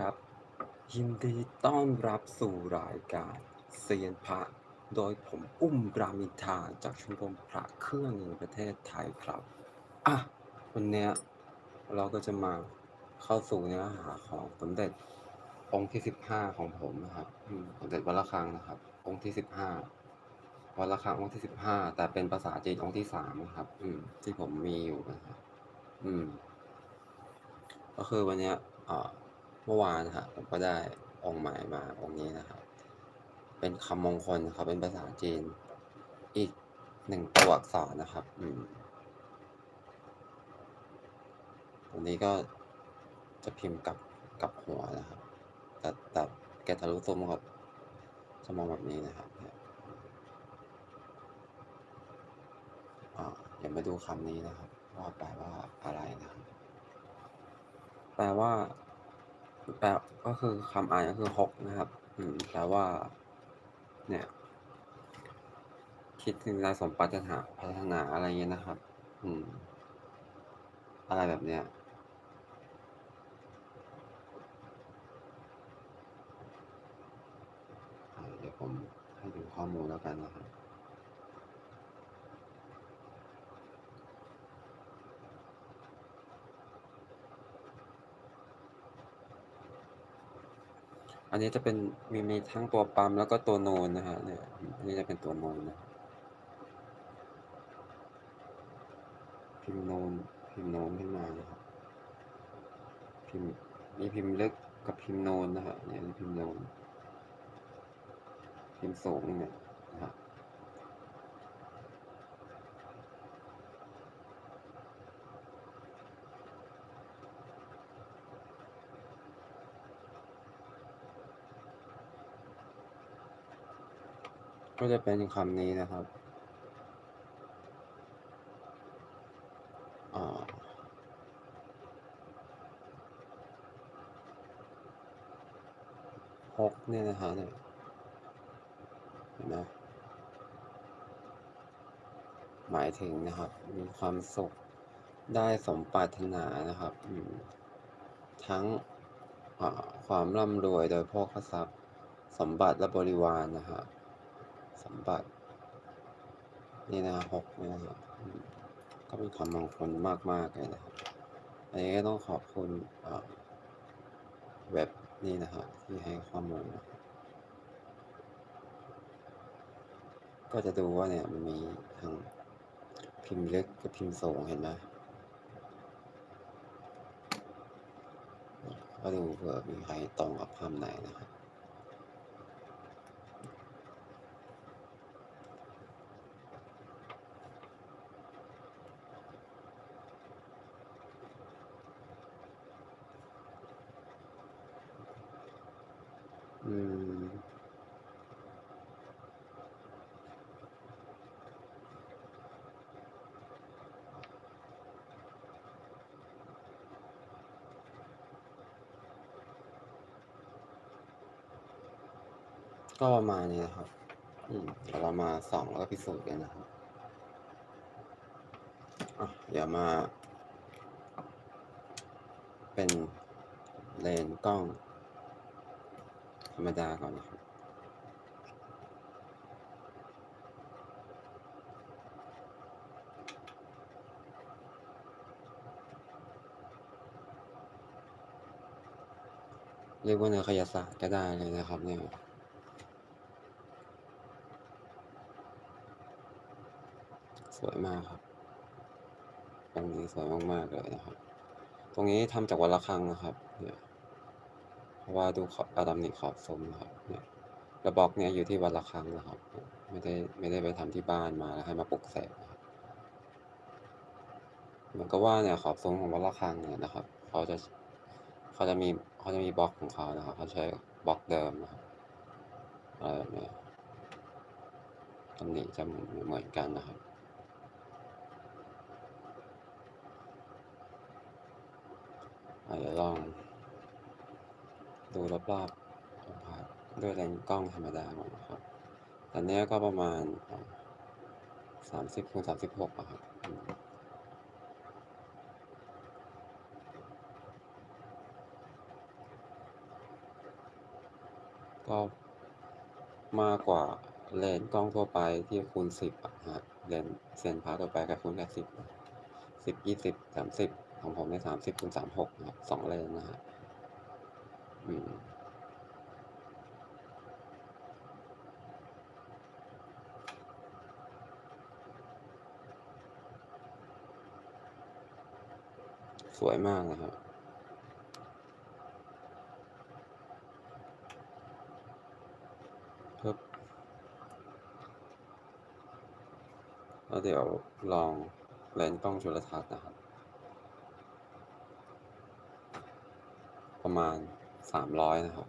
ครับ ยินดีต้อนรับสู่รายการเซียนพระ โดยผมอุ้มรามิทาจากชมรมพระเครื่องในประเทศไทยครับ อะ วันนี้เราก็จะมาเข้าสู่เนื้อหาของสมเด็จองค์ที่สิบห้าของผมนะครับสมเด็จวัดระฆังนะครับ องค์ที่สิบห้าวัดระฆังองค์ที่สิบห้าแต่เป็นภาษาจีนองค์ที่สามนะครับ อืม ที่ผมมีอยู่นะครับ อืม ก็คือวันนี้อ่อเมื่อวานนะครับผมก็ได้องค์หม่มาองค์นี้นะครับ เป็นคำมงคลครับเป็นภาษาจีน อีกหนึ่งตัวอักษรนะครับ อืมวันนี้ก็จะพิมพ์กับกับหัวนะครับ แต่แต่แกทะลุซุ้มก็จะมองแบบนี้นะครับเนี่ยอ่าเดี๋ยวมาดูคำนี้นะครับ ว่าแปลว่าอะไรนะครับ แปลว่า แปลก็คือคำอ่านก็คือหกนะครับ อืมแปลว่า เนี่ย คิดถึงการสมปรารถนาพัฒนาอะไรเงี้ยนะครับ อืม อะไรแบบเนี้ยเดี๋ยวผมให้ดูข้อมูลแล้วกันนะครับ อันนี้จะเป็นมีมีทั้งตัวปั๊มแล้วก็ตัวโนนนะฮะเนี่ยอันนี้จะเป็นตัวโนนนะพิมพ์โนนพิมพ์โนนขึ้นมานะครับพิมพ์มีพิมพ์ลึกกับพิมพ์โนนนะฮะเนี่ยพิมพ์โนนพิมพ์สูงเนี่ยนะฮะ ก็จะเป็นคำนี้นะครับอ่าหกเนี่ยนะฮะเนี่ยเห็นไหมหมายถึงนะครับ มีความสุขได้สมปรารถนานะครับ ทั้งความร่ำรวยโดยโภคทรัพย์สมบัติและบริวารนะฮะ มบัติ นี่นะหกนี่นะครับก็เป็นคำมงคลมากๆเลยนะครับอันนี้ก็ต้องขอบคุณเว็บนี่นะครับที่ให้ข้อมูลก็จะดูว่าเนี่ยมันมีทั้งพิมพ์ลึกกับพิมพ์สูงเห็นไหมก็ดูเผื่อมีใครตรงกับคำไหนนะครับ ก็ประมาณนี้นะครับ อืมเดี๋ยวเรามาส่องแล้วก็พิสูจน์กันนะครับอะเดี๋ยวมา เป็นเลนกล้อง รรมดาก่อนนะครับเรียกว่าเนื้อขยศาสตร์ก็ได้เลยนะครับเนี่ยสวยมากครับ ตรงนี้สวยมากๆเลยนะครับ ตรงนี้ทำจากวัดระฆังนะครับเนี่ย ราะว่าดูอบเอาตำหนิขอบซุ้มนะครับเนี่ยกระบอกเนี้ยอยู่ที่วัดระฆังนะครับ ไม่ได้ไม่ได้ไปทำที่บ้านมาแล้วให้มาปลุกเสกนะครับเหมือนกับว่าเนี่ยขอบซุ้มของวัดระฆังเนี่ยนะครับเขาจะเขาจะมีเขาจะมีบล็อกของเขานะครับเขาใช้บล็อกเดิมนะครับอะไรแบบเนี้ยตำหนิจะเหมือนเหมือนกันนะครับเดี๋ยวลอง ดูรอบๆองค์พระด้วยเลนส์กล้องธรรมดาก่อนนะครับ ตอนนี้ก็ประมาณสามสิบคูณสามสิบหกอะครับก็มากกว่าเลนส์กล้องทั่วไปที่คูณสิบอะฮะเลนส์เซนพาร์ทั่วไปก็คูณแค่สิบสิบยี่สิบสามสิบของผมในสามสิบคูณสามหกนะครับสองเลนนะฮะอืม สวยมากนะครับครับแล้วเดี๋ยวลองเลนส์กล้องจุลทรรศน์นะครับ ประมาณ สามร้อยนะครับ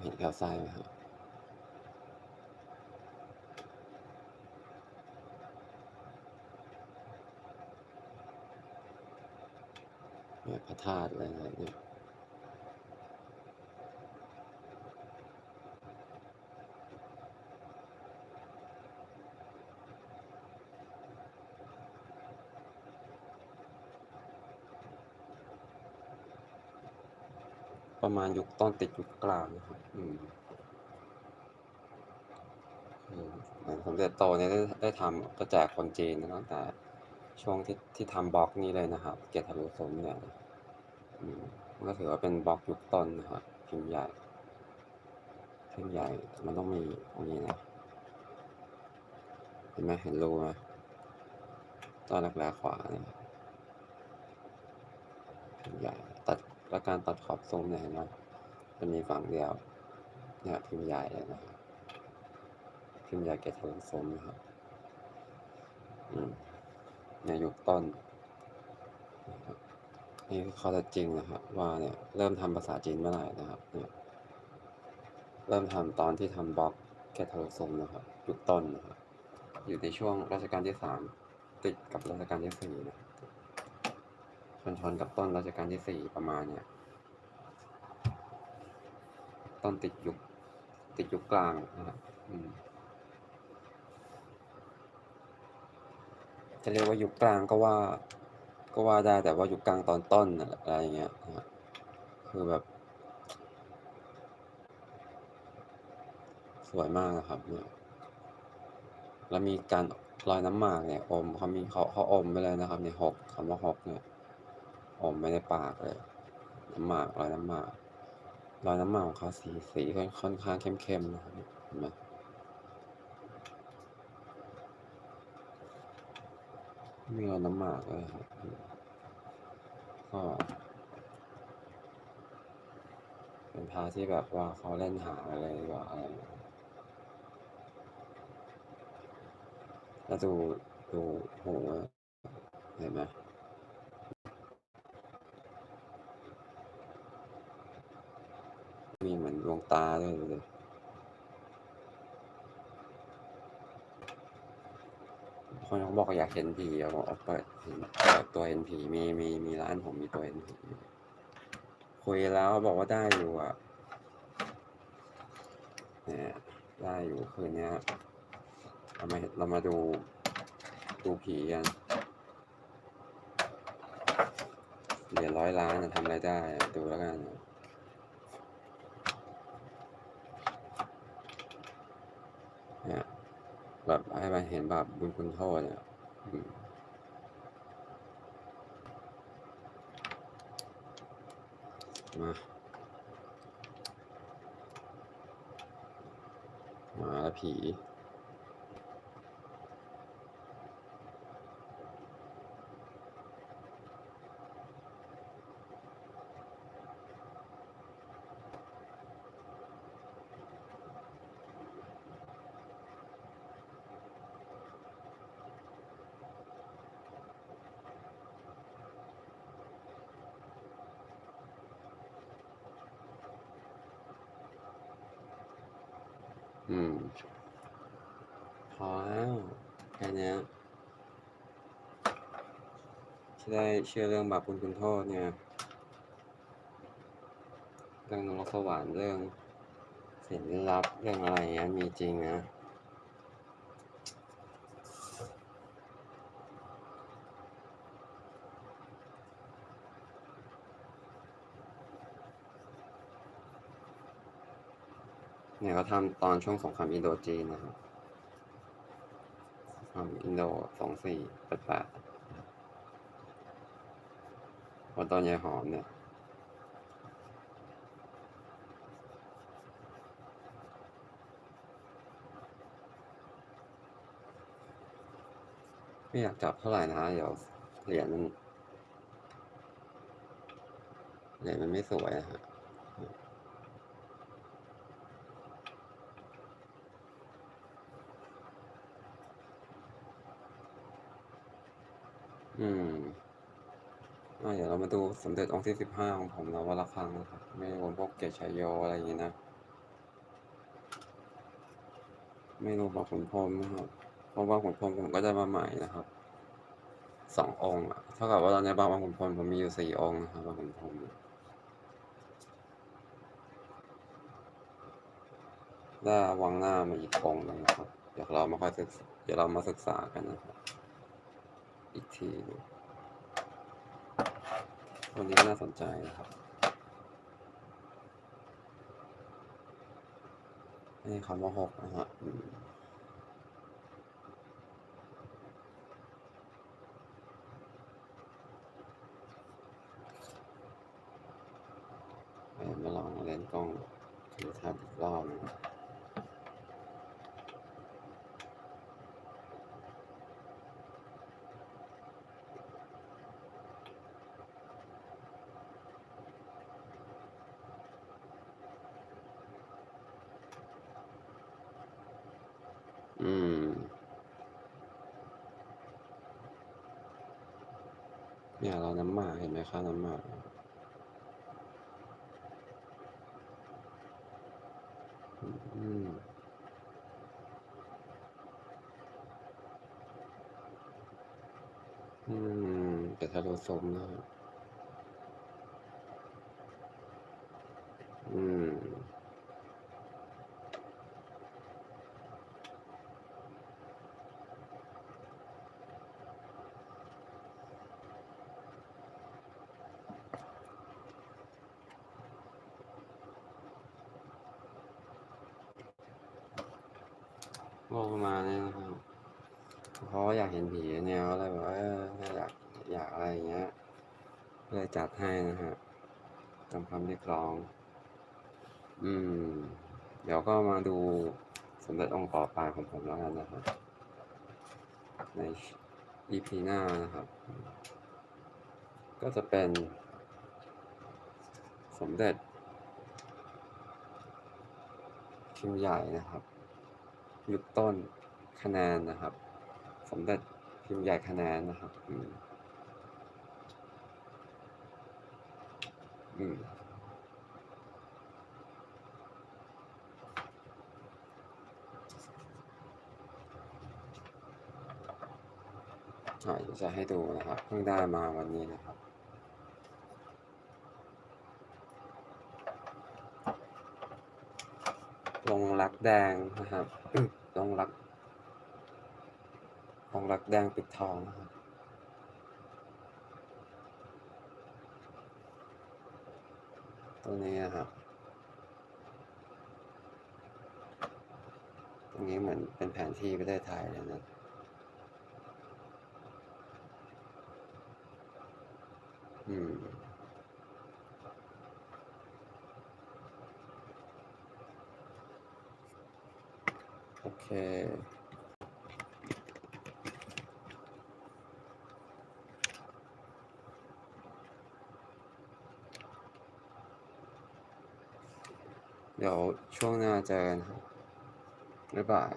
เห็นแก้วไส้ไหมครับเนี่ยพระธาตุอะไรนะเนี่ย ประมาณยุคต้นติดยุคกลางนะครับอืมอืมเหมือนสมเด็จโตเนี่ยได้ได้ทำก็แจกคนจีนนะตั้งแต่ช่วงที่ที่ทำบล็อกนี้เลยนะครับ เกียรติทะลุสมเนี่ยอืมก็ถือว่าเป็นบล็อกยุคต้นนะครับพิมพ์ใหญ่พิมพ์ใหญ่มันต้องมีตรงนี้นะเห็นไหมเห็นรูไหมตอนแรกๆขวาเนี่ยพิมพ์ใหญ่ตัด และการตัดขอบซุ้มเนี่ยเห็นไหมจะมีฝั่งเดียวเนี่ยพิมพ์ใหญ่เลยนะครับพิมพ์ใหญ่เกตทะลุซุ้มนะครับอืมในยุคต้นนะครับนี่คือข้อเท็จจริงนะครับว่าเนี่ยเริ่มทำภาษาจีนเมื่อไหร่นะครับเนี่ยเริ่มทำตอนที่ทำบล็อกเกตทะลุซุ้มนะครับยุคต้นนะครับอยู่ในช่วงรัชกาลที่สามติดกับรัชกาลที่สี่นะ ชนชนกับต้นรัชกาลที่สี่ประมาณเนี่ย ต้นติดยุคติดยุคกลางนะครับจะเรียกว่ายุคกลางก็ว่า ก็ว่าได้แต่ว่ายุคกลางตอนต้นน่ะอะไรอย่างเงี้ยนะคือแบบ สวยมากนะครับเนี่ยแล้วมีการรอยน้ำหมากเนี่ยอมเขามีเขาเขาอมไปเลยนะครับเนี่ยหกคำว่าหกเนี่ย อมไม่ในปากเลยน้ำหมากรอยน้ำหมากรอยน้ำหมากของเขาสีสีค่อนค่อนข้างเข้มๆนะครับเนี่ยเห็นไหมมีรอยน้ำหมากเลยครับก็เป็นพาที่แบบว่าเขาเล่นหาอะไรดีกว่าอะไรแล้วดูดูหูเห็นไหมมีเหมือนดวง ตาด้วยดูดิคนเขาบอกอยากเห็นผีเอาเอาเปิดเห็นเปิดตัวเห็นผีมีมีมีร้านผมมีตัวเห็นผีคุยแล้วบอกว่าได้อยู่อะเนี่ยได้อยู่คืนนี้เรามาเรามาดูดูผีกันเหรียญร้อยล้านจะทำอะไรได้ดูแล้วกัน เนี่ย แบบให็นบาปบุญคุณโทษเนี่ยมา มาแล้วผี อืม พอแล้วแค่นี้ที่ได้เชื่อเรื่องบาปบุญคุณโทษเนี่ย เรื่องนรกสวรรค์เรื่องสิ่งลี้ลับเรื่องอะไรเงี้ยมีจริงนะ เนี่ยเขาทำตอนช่วงสงครามอินโดจีนนะครับสงครามอินโดสองสี่แปดแปดวันตอนยายหอมเนี่ยไม่อยากจับเท่าไหร่นะเดี๋ยวเหรียญมันเหรียญมันไม่สวยนะฮะ อืมอ่าเดี๋ยวเรามาดูสมเด็จองค์ที่สิบห้าของผมนะว่าละครังนะครับ ไม่รวมพวกเกศชัยโยอะไรอย่างงี้นะ ไม่รวมบางขุนพรมนะครับ เพราะว่าขุนพรมผมก็ได้มาใหม่นะครับสององค์อะเท่ากับว่าตอนนี้บางขุนพรมผมมีอยู่สี่องค์นะครับบางขุนพรหมได้วังหน้ามาอีกองค์นะครับ เดี๋ยวเรามาค่อยศึกเดี๋ยวเรามาศึกษากันนะครับ อีกทีนึงวันนี้น่าสนใจนะครับ นี่คำว่าหกนะฮะอืมเดี๋ยวมาลองเล่นกล้องทีทัศน์อีกรอบหนึงอืม เนี่ยเราน้ำหมากเห็นไหมค่าน้ำหมากอืมอืมแต่ถ้าเราสมนะครับอืม ก็ประมาณนี้นะครับ เพราะอยากเห็นผีเนี่ยก็เลยแบบว่าเอออยากอยากอะไรอย่างเงี้ยเลยจัดให้นะฮะตามคำเรียกร้อง อืม เดี๋ยวก็มาดูสมเด็จองค์ต่อไปของผมแล้วกันนะครับ ใน EP หน้านะครับ ก็จะเป็น สมเด็จพิมใหญ่นะครับ ยุคต้นคะแนนนะครับ สมเด็จพิมพ์ใหญ่คะแนนนะครับอืมอืมอ่าเดี๋ยจะให้ดูนะครับ เพิ่งได้มาวันนี้นะครับลงรักแดงนะครับลงรัก ลงรักแดงปิดทองนะครับตัวนี้นะครับ ตรงนี้เหมือนเป็นแผนที่ประเทศไทยเลยนะอืมโอเค เดี๋ยวช่วงหน้าเจอกันครับบ๊ายบาย